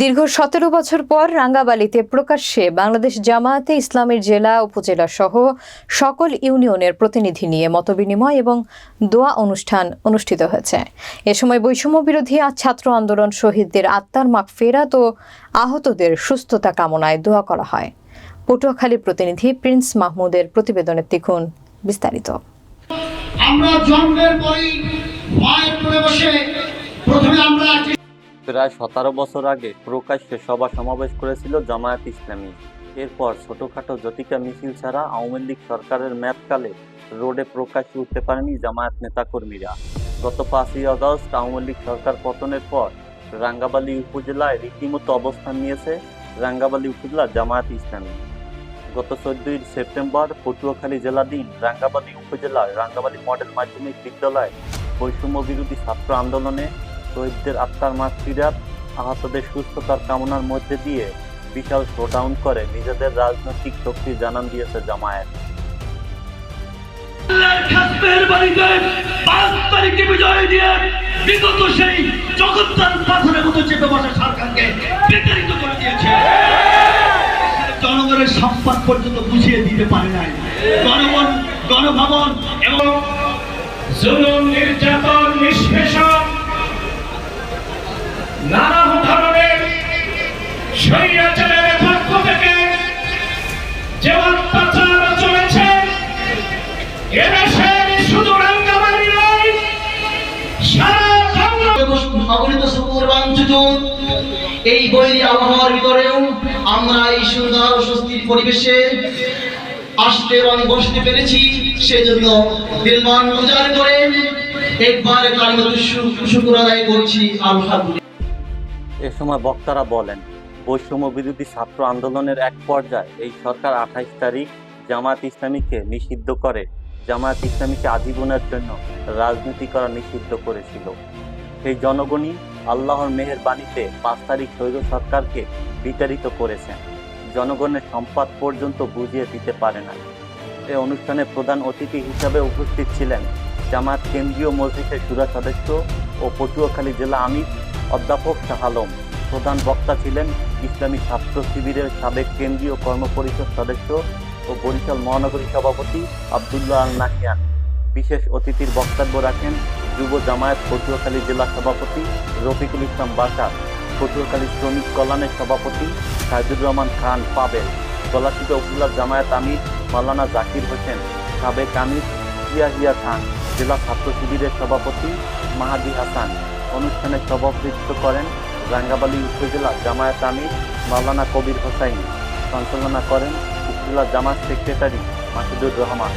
দীর্ঘ সতেরো বছর পর রাঙ্গাবালিতে প্রকাশ্যে বাংলাদেশ জামায়াতে ইসলামের জেলা, উপজেলা সহ সকল ইউনিয়নের প্রতিনিধি নিয়ে মতবিনিময় এবং দোয়া অনুষ্ঠান অনুষ্ঠিত হয়েছে। এ সময় বৈষম্য বিরোধী ছাত্র আন্দোলন শহীদদের আত্মার মাগ ফেরাত ও আহতদের সুস্থতা কামনায় দোয়া করা হয়। পটুয়াখালী প্রতিনিধি প্রিন্স মাহমুদের প্রতিবেদনের দেখুন বিস্তারিত। আমরা জন্মের মায়ের প্রথমে আমরা প্রায় সতেরো বছর আগে প্রকাশ্যে সভা সমাবেশ করেছিল জামায়াত ইসলামী। এরপর ছোটখাটো জটিকা মিছিল ছাড়া আওয়ামী লীগ সরকারের মেয়াদকালে রোডে প্রকাশ্যে উঠতে পারেনি জামায়াত নেতাকর্মীরা। গত পাঁচই আগস্ট আওয়ামী লীগ সরকার পতনের পর রাঙ্গাবালী উপজেলায় রীতিমতো অবস্থান নিয়েছে রাঙ্গাবালী উপজেলা জামায়াত ইসলামী। গত চোদ্দই সেপ্টেম্বর পটুয়াখালী জেলাধীন রাঙ্গাবালী উপজেলার রাঙ্গাবালী মডেল মাধ্যমিক বিদ্যালয় বৈষম্য বিরোধী ছাত্র আন্দোলনে শহীদদের আত্মার মাঠ ফিরাত আহতদের সুস্থতার কামনার মধ্যে দিয়ে বিশাল শোডাউন করে নিজেদের রাজনৈতিক শক্তি জানান দিয়েছে জামায়াত। জনগণের সম্পদ পর্যন্ত বুঝিয়ে দিতে পারে নির্যাতন এই আবহাওয়ার ভিতরেও আমরা এই সুন্দর স্বস্তির পরিবেশে আসতে এবং বসতে পেরেছি, সেজন্য করে একবার আদায় করছি এ সময় বক্তারা বলেন, বৈষম্য বিরোধী ছাত্র আন্দোলনের এক পর্যায়ে এই সরকার আঠাইশ তারিখ জামায়াত ইসলামীকে নিষিদ্ধ করে, জামায়াত ইসলামীকে আজীবনের জন্য রাজনীতি করা নিষিদ্ধ করেছিল। সেই জনগণই আল্লাহর মেহের বাণীতে পাঁচ তারিখ স্বৈর সরকারকে বিতাড়িত করেছেন। জনগণের সম্পদ পর্যন্ত বুঝিয়ে দিতে পারে না। এই অনুষ্ঠানে প্রধান অতিথি হিসাবে উপস্থিত ছিলেন জামায়াত কেন্দ্রীয় মসজিদের সুরা সদস্য ও পটুয়াখালী জেলা আমির অধ্যাপক শাহ আলম। প্রধান বক্তা ছিলেন ইসলামী ছাত্র শিবিরের সাবেক কেন্দ্রীয় কর্মপরিষদ সদস্য ও বরিশাল মহানগরী সভাপতি আবদুল্লাহ আল নাহিয়ান। বিশেষ অতিথির বক্তব্য রাখেন যুব জামায়াত পটুয়াখালী জেলা সভাপতি রফিকুল ইসলাম বাসার পটুয়াখালী শ্রমিক কল্যাণের সভাপতি সাইদুর রহমান খান পাবেল গলাচিপা উপজেলা জামায়াত আমির মাওলানা জাকির হোসেন, সাবেক আমির ইয়াহিয়া খান, জেলা ছাত্র শিবিরের সভাপতি মাহাদি হাসান। অনুষ্ঠানে সভাপতিত্ব করেন রাঙ্গাবালী উপজেলা জামায়াত আমির মাওলানা কবির হোসাইন। সঞ্চালনা করেন উপজেলা জামাত সেক্রেটারি মাসুদুর রহমান।